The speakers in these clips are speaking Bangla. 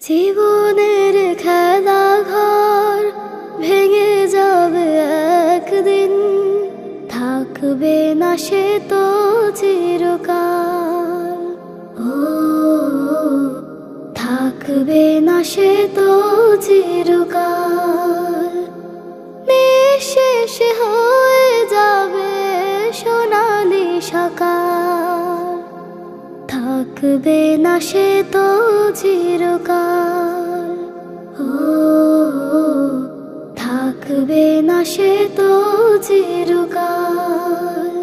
জীবনের খেলা ঘর ভেঙে যাবে একদিন। থাকবে না সে তো চিরকাল। ও, থাকবে না সে তো চিরকাল। থাকবে না সে তো চিরকাল। ও, থাকবে না সে তো চিরকাল।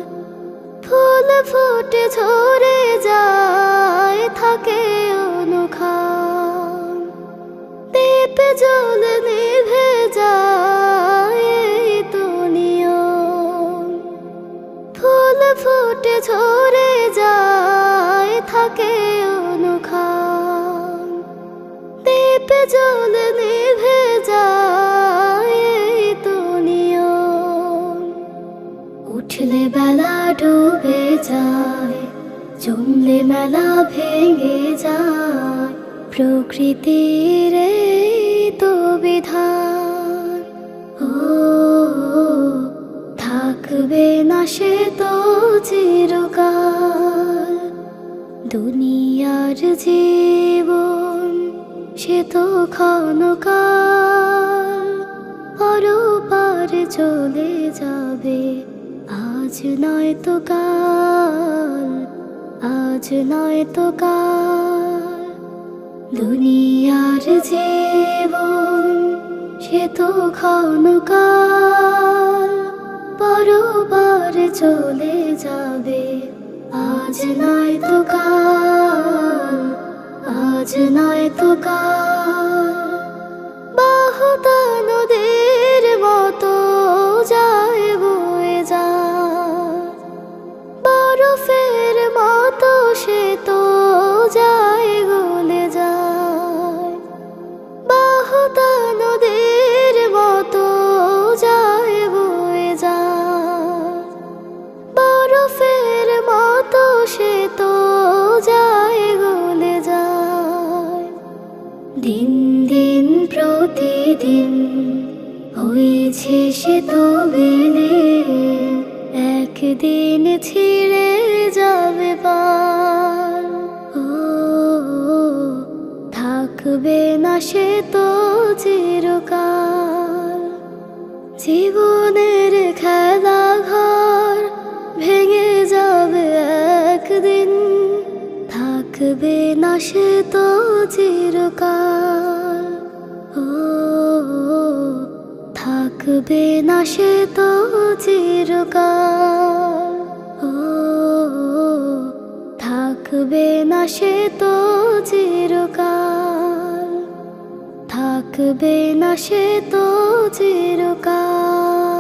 ফুল ফুটে ঝরে যায়, থাকে অনুখান। দীপ জল নিভে যায় তো ফুল ফুটে ঝরে যায় থাকে অনুখান। দীপ জল নিভে যায় উঠলে বেলা ডুবে যায়, জমলে মেলা ভেঙে যায়, প্রকৃতির তো বিধান। ও, থাকবে না সে তো দুনিয়ার জীবন, সে তো ক্ষণকাল। পরপার চলে যাবে, আজ নয় তো কাল, আজ নয় তো কাল। দুনিয়ার জীবন, সে তো ক্ষণকাল। পরবার চলে যাবে আজ নয় তো কাল, আজ নয় তো কাল। বাহুতা নদীর মতো যায় বয়ে যায়। বরফের মতো সে তো যায় গলে যায়। বাহুতা যায়, গলে যায়। দিন দিন, প্রতিদিন হয়েছে সে তো বেলে একদিন ছিঁড়ে যাবে পাল ও, থাকবে না সে তো চিরকাল। জীবনের থাকবে না সে তো চিরকাল। ও, থাকবে না সে তো চিরকাল। ও, থাকবে না সে তো চিরকাল। থাকবে না সে তো চিরকাল।